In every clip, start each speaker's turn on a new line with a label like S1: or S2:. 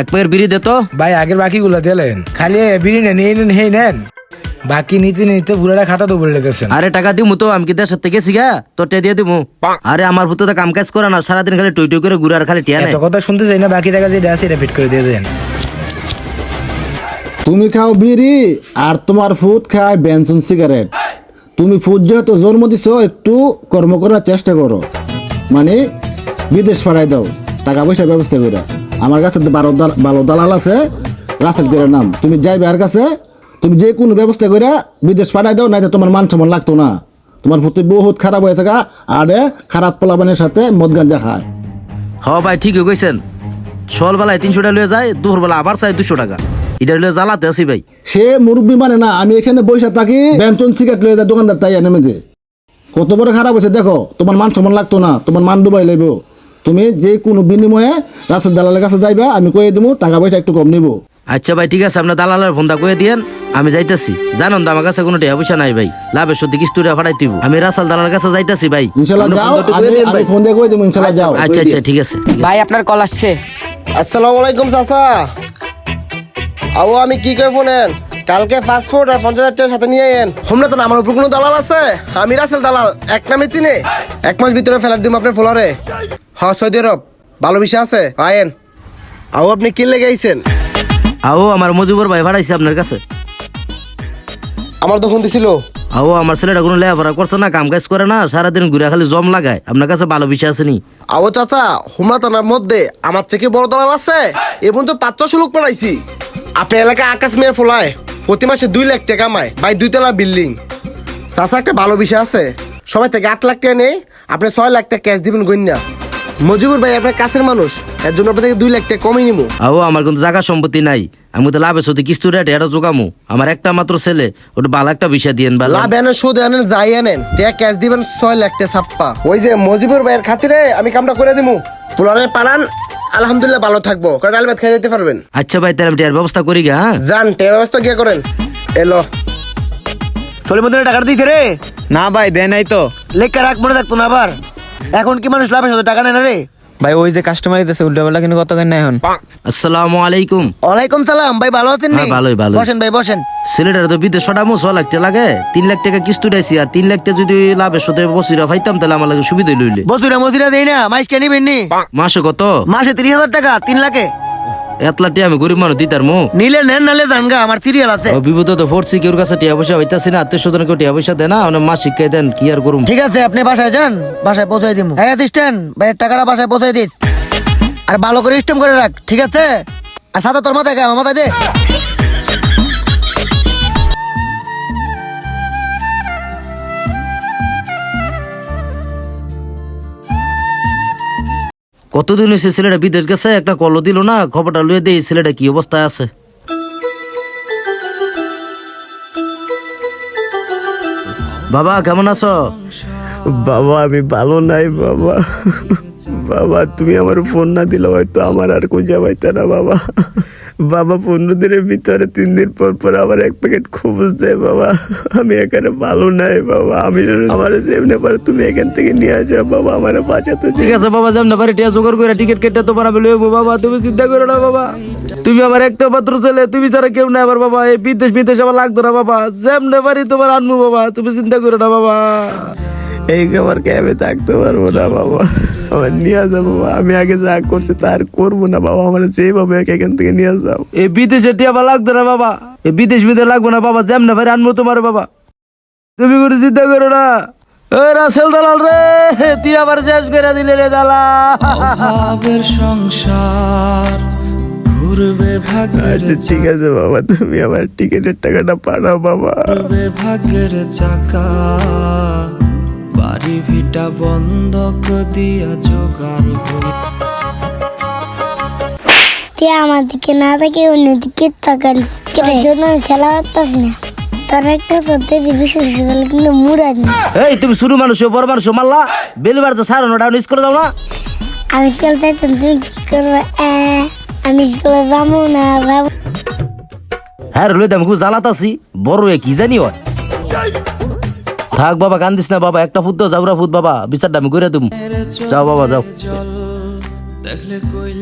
S1: এক প্যাকেট বিড়ি দে তো।
S2: ভাই আগের বাকি বাকিগুলো দিলেন খালি বিড়ি নেন এই নেন হেই নেন। বাকি নিতে নিতে পুরোটা খাতা তো বলে দিতেছেন।
S1: আরে টাকা দিমু তো আমি কি দেশের থেকে শিখা? তোর টিয়া দিয়ে দিমু। আরে আমার ভূত তো কাম কাজ করে না সারাদিন খালি টুই টুই করে ঘুরে আর খালি টিয়া নেই
S2: এত কথা শুনতে চাই না বাকি টাকা যেটা আছে এটা ফিট করে দিয়ে দেন।
S3: তুমি খাও বিড়ি আর তোমার ফুড খায় বেনসন সিগারেট। তুমি ফুড যেহেতু জন্ম দিছ একটু কর্ম করার চেষ্টা করো। মানে বিদেশ পাঠাই দাও টাকা পয়সা ব্যবস্থা করে আমার কাছে ভালো দালাল আছে রাসেল করে নাম। তুমি যাইবে আর কাছে তুমি যে কোনো ব্যবস্থা করে বিদেশ পাঠাই দাও নাই তোমার মান সম্মান লাগতো না। তোমার প্রতি বহুত খারাপ হয়েছে গা আরে খারাপ পোলাবানের সাথে মদ গাঞ্জা খায়।
S1: হ ভাই ঠিকই কইছেন। সকাল বেলায় তিনশো টাকা লয়ে যায় দুপুর বেলা আবার চাই দুশো টাকা। এটা লয়ে জ্বালাতে ভাই।
S3: সে মুরব্বী মানে না আমি এখানে বসে থাকি বেঞ্চন সিগারেট লয়ে যায় দোকানদার তাই এনে মেঝে কত বড় খারাপ হয়েছে দেখো তোমার মান সম্মান লাগতো না তোমার মান ডুবাই লাগবে তুমি যে কোনো বিনিময়ে রাস্তার দালালের কাছে যাইবা আমি কয়ে দেবো টাকা পয়সা একটু কম নিবো।
S1: আচ্ছা ভাই ঠিক আছে আপনার দালালের ফোনটা কয়ে দিয়েন আমি যাইতাছি। জানেন তো আমার কাছে কোনো টাকা পয়সা নাই ভাই লাভের সত্যি কিস্তুটা ফাটাই দিব। আমি রাসাল দালালের কাছে যাইতাছি ভাই।
S3: যাও আমি। ফোন দিয়ে কয়ে দেবো ইনশাল্লাহ যাও।
S1: আচ্ছা আচ্ছা ঠিক আছে
S4: ভাই আপনার কল আসছে।
S5: আসসালামু আলাইকুম চাচা। আও আমি কি কই ফোনেন? কালকে পাসপোর্ট আর পঞ্চাশ হাজার টাকার সাথে নিয়ে এন হোমনা তো আমার উপর কোনো দালাল আছে? আমি রাসেল দালাল এক নামে চিনে। এক মাস ভিতরে ফেলার দিম আপনার ফ্লোরে। হ্যাঁ সৌদি আরব। ভালো বিষয় আছে? আয়েন। আও আপনি কি লেগে আইছেন?
S1: আও আমার মজুবর ভাই ভাড়াইছে আপনার কাছে।
S5: আমার দোকান দিছিল।
S1: আও আমার ছেলেটা কোনো লেখাপড়া করছে না কাম কাজ করে না সারাদিন ঘুরে খালি জম লাগায়। আপনার কাছে ভালো বিষয় আছে নি?
S5: আও চাচা হুমনা থানার মধ্যে আমার থেকে বড় দালাল আছে? এবং তো পাঁচ ছশো লোক পড়াইছি। আপনার এলাকায় আকাশ মেয়ে ফোলায় প্রতি মাসে দুই লাখ টাকা কামায় ভাই দুইতলা বিল্ডিং। চাচা একটা ভালো বিষয় আছে। সবাই থেকে আট লাখ টাকা নেই আপনি ছয় লাখ টাকা ক্যাশ দিবেন গন্যা মজিবুর ভাই আপনার কাছের মানুষ। এর জন্য আপনার থেকে দুই লাখ টাকা কমই নিবো
S1: আও আমার কিন্তু জায়গা সম্পত্তি নাই। আমি তো লাভের সত্যি কিস্তু রেট এটা জোগামু। আমার একটা মাত্র ছেলে ওটা ভালো একটা বিষয় দিয়েন ভালো
S5: লাভ আনেন সুদ আনেন যাই আনেন টাকা ক্যাশ দিবেন ছয় লাখ টাকা ছাপ্পা। ওই যে মজিবুর ভাইয়ের খাতিরে আমি কামটা করে দিবো পুলারে পালান আলহামদুলিল্লাহ ভালো থাকব। কারণ আলবাদ খেয়ে যেতে পারবেন?
S1: আচ্ছা ভাই তাহলে আমি টিয়ার ব্যবস্থা করি গা হ্যাঁ?
S5: যান টের ব্যবস্থা কে করেন। এলো।
S6: সলিমুদ্দিনের টাকা দিতে রে?
S7: না ভাই দেয় নাই তো।
S6: লেখা রাখ মনে থাকতো না আবার। এখন কি মানুষ লাভের সাথে টাকা নেয় না রে?
S7: ভাই ওই যে কাস্টমার দিতেছে উল্টা পাল্টা কিন্তু কত কেন এখন।
S1: আসসালামু আলাইকুম।
S6: ওয়ালাইকুম সালাম ভাই ভালো আছেন নি?
S1: হ্যাঁ, ভালোই, ভালো
S6: বসেন ভাই বসেন।
S1: ছেলেটার তো বিদেশ ছটা মুছ লাখ টাকা লাগে। তিন লাখ টাকা কিস্তু উঠাইছি আর তিন লাখ টাকা যদি লাভের সাথে বসিরা পাইতাম তাহলে আমার লাগে সুবিধা লইলে।
S6: বসিরা মসিরা দেই না মাইস কে নিবেন নি?
S1: মাসে কত?
S6: মাসে তিরিশ হাজার টাকা তিন লাখে।
S1: এত লাখ আমি গরিব মানুষ দিতার মু।
S6: নিলে নেন নালে জান আমার সিরিয়াল আছে।
S1: ও বিপদ তো ফোরছি কেউ কাছে টিয়া পয়সা হইতাছি না আত্মীয় স্বজন কেউ টিয়া পয়সা দেয় না অনেক মাস শিক্ষাই দেন কি আর করুম?
S6: ঠিক আছে আপনি বাসায় যান বাসায় পৌঁছাই দিব হ্যাঁ দিস্টেন ভাইয়ের টাকাটা বাসায় পৌঁছাই দিস। আর ভালো করে স্টেম করে রাখ ঠিক আছে? আর সাথে তোর মাথায় গা আমার মাথায় দে।
S1: কতদিন হয়েছে ছেলেটা বিদেশ গেছে? একটা কলও দিল না, খবরটা লুয়ে দেই, ছেলেটা কি অবস্থায় আছে? বাবা, কেমন আছো?
S7: বাবা, আমি ভালো নাই, বাবা। বাবা, তুমি আমার ফোন না দিলে হয়তো আমার আর খুঁজে পাইতে না, বাবা। বাবা পনেরো দিনের ভিতরে তিন দিন পর পর আবার এক প্যাকেট খবুজ দেয় বাবা। আমি এখানে ভালো নাই বাবা। আমি আমার সেমনে পারে তুমি এখান থেকে নিয়ে আসো। বাবা আমার বাঁচাতে
S1: ঠিক আছে বাবা যেমন পারি টিয়া জোগাড় করে টিকিট কেটে তোমার আমি লইবো। বাবা তুমি চিন্তা করো না বাবা। তুমি আমার একটা মাত্র ছেলে তুমি ছাড়া কেউ নাই আবার বাবা। এই বিদেশ বিদেশ আমার লাগতো না বাবা। যেমনে পারি তোমার আনব বাবা। তুমি চিন্তা করো না বাবা।
S7: এই খাবার ক্যাবে থাকতে পারব না বাবা। আমার নিয়ে যাও বাবা। আমি আগে যা করছি তার করব না বাবা। আমার যেভাবে এখান থেকে নিয়ে যাও।
S1: এই বিদেশে টিয়া আমার লাগতো না বাবা। এই বিদেশ বিদেশ লাগবো না বাবা। যেমনে পারি আনব তোমার বাবা। তুমি কোনো চিন্তা করো না। ও রাসেল দালাল রে তুই আবার শেষ করে দিলে রে দালাল
S8: ভাবের সংসার ঘুরবে
S7: আচ্ছা ঠিক আছে বাবা তুমি আমার টিকিটের টাকাটা পাঠাও বাবা।
S8: ভাগ্যের চাকা। বাড়ি ভিটা বন্ধক দিয়া জোগাড় হই
S9: তুই আমার দিকে না থাকে অন্যদিকে তাকালি। তোর জন্য আমি খেলা করতেছি না। তোর একটা সত্যি দিবি শেষকালে কিন্তু মুড়াদ না
S1: এই তুমি শুরু মানুষ বড় মানুষ মাল্লা বেলবার তো সাড়ে নটা মিস করে দাও না।
S9: আমি খেলতে তুমি কি করব? আমি স্কুলে যাব না যাব।
S1: হ্যাঁ রুলে আমি খুব জ্বালাতাছি। বড় কি জানি হয়। থাক বাবা কান্দিস না বাবা একটা ফুট দাও ফুট বাবা বিচারটা আমি করে দেবো যাও বাবা যাও।
S8: দেখলে কইল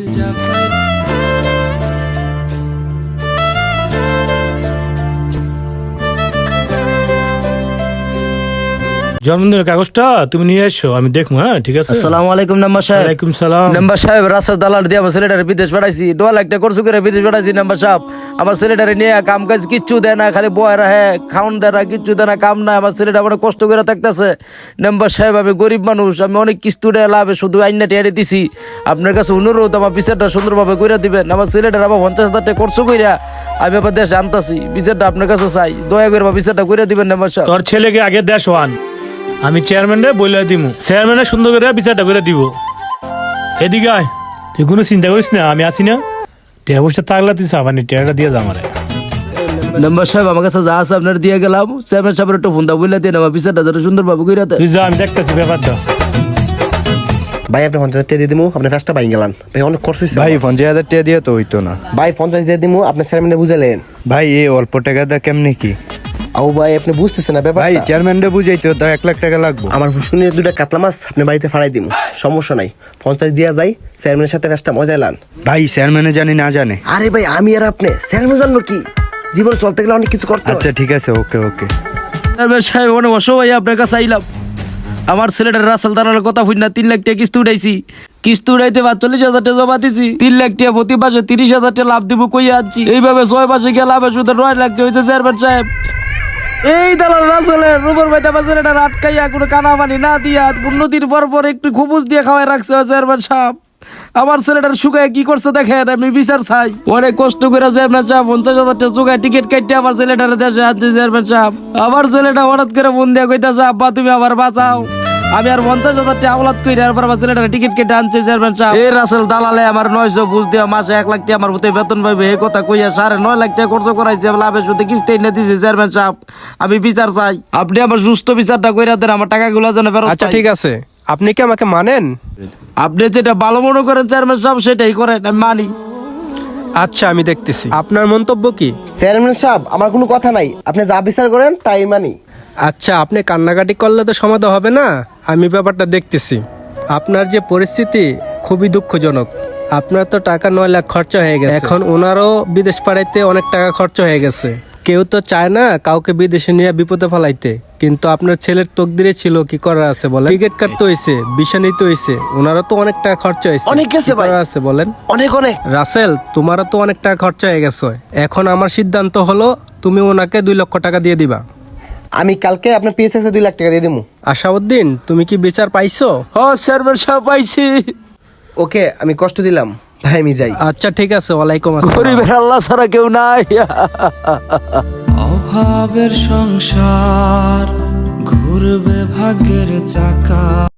S4: জন্মদিনের কাগজটা তুমি নিয়ে এসো আমি দেখব হ্যাঁ ঠিক আছে?
S1: আসসালামু আলাইকুম নাম্বার সাহেব।
S4: ওয়ালাইকুম সালাম।
S1: নাম্বার সাহেব রাস্তার দালাল দিয়ে আমার ছেলেটারে বিদেশ পাঠাইছি। দোয়া লাখ টাকা করছু করে বিদেশ পাঠাইছি নাম্বার সাহেব। আমার ছেলেটারে নিয়ে কাম কাজ কিচ্ছু দেয় না খালি বয় রাহে খাওন দেয় না কিচ্ছু দেয় না কাম না আমার ছেলেটা অনেক কষ্ট করে থাকতেছে। নাম্বার সাহেব আমি গরিব মানুষ আমি অনেক কিস্তু দেয় লাভে শুধু আইনা টিয়ারে দিছি। আপনার কাছে অনুরোধ আমার বিচারটা সুন্দরভাবে করে দিবেন। আমার ছেলেটার আবার পঞ্চাশ হাজার টাকা করছ কইরা আমি আবার দেশে আনতাছি। বিচারটা আপনার কাছে চাই। দয়া করে আমার বিচারটা করে দিবেন নাম্বার সাহেব।
S4: তোর ছেলেকে আগে দেশ ওয়ান। আমি চেয়ারম্যানরে বলে দিব চেয়ারম্যানের সুন্দর করে বিচারটা করে দিব। এদিকে আয় তুই কোনো চিন্তা করিস না আমি আছি না। টিয়া বসে থাকলে তুই সাবানি টিয়াটা দিয়ে যা আমারে।
S1: নাম্বার সাহেব আমার কাছে যা আছে আপনার দিয়ে গেলাম। চেয়ারম্যান সাহেবের একটু ফোন দা বলে দিয়ে আমার বিচারটা যাতে সুন্দরভাবে করে দেয়।
S4: তুই যা আমি দেখতেছি ব্যাপারটা।
S5: ভাই আপনি পঞ্চাশ টাকা দিয়ে দিমু আপনি ফেসটা পাই গেলাম। ভাই অনেক খরচ হয়েছে
S7: ভাই। পঞ্চাশ হাজার টাকা দিয়ে তো হইতো না।
S5: ভাই পঞ্চাশ দিয়ে দিমু আপনি চেয়ারম্যানে বুঝালেন।
S7: ভাই এই অল্প টাকাটা কেমনে কি?
S5: আও ভাই আপনি বুঝতেছেন না ব্যাপার
S7: ভাই চেয়ারম্যানটা বুঝাইতো তো এক লাখ টাকা লাগবো।
S5: আমার শুনে দুটা কাতলা মাছ আপনি বাড়িতে ফাড়াই দিমু। সমস্যা নাই। পঞ্চাশ দিয়া যাই চেয়ারম্যানের সাথে কাজটা মজা লান।
S7: ভাই চেয়ারম্যানে জানি না জানে।
S5: আরে ভাই আমি আর আপনি চেয়ারম্যান জানলো কি? জীবন চলতে গেলে অনেক কিছু করতে হয়।
S7: আচ্ছা ঠিক আছে ওকে ওকে।
S1: চেয়ারম্যান সাহেব অনেক অসহায় আপনার কাছে আইলাম। আমার ছেলেটার রাসাল দাঁড়ানোর কথা হই না তিন লাখ টাকা কিস্তি উঠাইছি। কিস্তি উঠাইতে বা চল্লিশ হাজার টাকা জমা দিছি। তিন লাখ টাকা প্রতি মাসে তিরিশ হাজার টাকা লাভ দিব কই আনছি। এইভাবে ছয় মাসে গিয়ে লাভের শুধু নয় লাখ টাকা হয়েছে চেয়ারম্যান সাহেব। এই দালাল রাসেলের রুবর ভাইতা ছেলেটা আটকাইয়া কোনো কানামানি না দিয়া নদীর পর পর একটু খুবুজ দিয়ে খাওয়াই রাখছে চেয়ারম্যান সাহেব। আমার ছেলেটার সুখে কি করছে দেখেন, আমি বিচার চাই। অনেক কষ্ট করে চেয়ারম্যান সাহেব পঞ্চাশ হাজার টাকা টিকিট কাটতে আমার ছেলেটার দেশে আসছে, চেয়ারম্যান সাহেব। আমার ছেলেটা হঠাৎ করে ফোন দিয়ে চাপ বা তুমি আবার বাঁচাও। আমি আর পঞ্চাশ হাজার টাকা আওলাদ কইরা আর আমার ছেলেটার টিকিট কেটে আনছে চেয়ারম্যান সাহেব এই রাসেল দালালে আমার নয়শো বুঝ দিয়ে মাসে এক লাখ টাকা আমার হতে বেতন পাইবে এই কথা কইয়া সাড়ে নয় লাখ টাকা খরচ করাইছে লাভের সাথে কিস্তি এনে দিছে চেয়ারম্যান সাহেব আমি বিচার চাই। আপনি আমার সুস্থ বিচারটা কইরা দেন আমার টাকাগুলো যেন ফেরত
S10: আচ্ছা ঠিক আছে। আপনি কি আমাকে মানেন?
S1: আপনি যেটা ভালো মনে করেন চেয়ারম্যান সাহেব সেটাই করেন আমি মানি।
S10: আচ্ছা আমি দেখতেছি। আপনার মন্তব্য কি?
S5: চেয়ারম্যান সাহেব আমার কোনো কথা নাই। আপনি যা বিচার করেন তাই মানি।
S10: আচ্ছা আপনি কান্নাকাটি করলে তো সমাধান হবে না? আমি ব্যাপারটা দেখতেছি। আপনার যে পরিস্থিতি খুবই দুঃখজনক। আপনার তো টাকা নয় লাখ খরচা হয়ে গেছে। এখন ওনারও বিদেশ পাড়াইতে অনেক টাকা খরচা হয়ে গেছে। কেউ তো চায় না কাউকে বিদেশে নিয়ে বিপদে ফেলাইতে। কিন্তু আপনার ছেলের তকদিরে ছিল কি করার আছে বলেন? টিকিট কাটতে হয়েছে বিষা নিতে হয়েছে ওনারও তো অনেক টাকা খরচা হয়েছে
S5: অনেক গেছে ভাই।
S10: আছে বলেন?
S5: অনেক অনেক।
S10: রাসেল তোমারও তো অনেক টাকা খরচা হয়ে গেছে। এখন আমার সিদ্ধান্ত হলো তুমি ওনাকে দুই লক্ষ টাকা দিয়ে দিবা।
S5: আমি কালকে আপনার পিএসএক্স এ দুই লাখ টাকা দিয়ে দিবো
S10: আশাউদ্দিন তুমি কি বিচার পাইছো?
S1: হ স্যার সব পাইছি।
S5: ওকে আমি কষ্ট দিলাম। ভাই আমি যাই।
S10: আচ্ছা ঠিক আছে ওয়ালাইকুম আসসালাম।
S1: গরিবের আল্লাহ ছাড়া কেউ নাই।
S8: অভাবের সংসার ঘুরবে ভাগ্যের চাকা।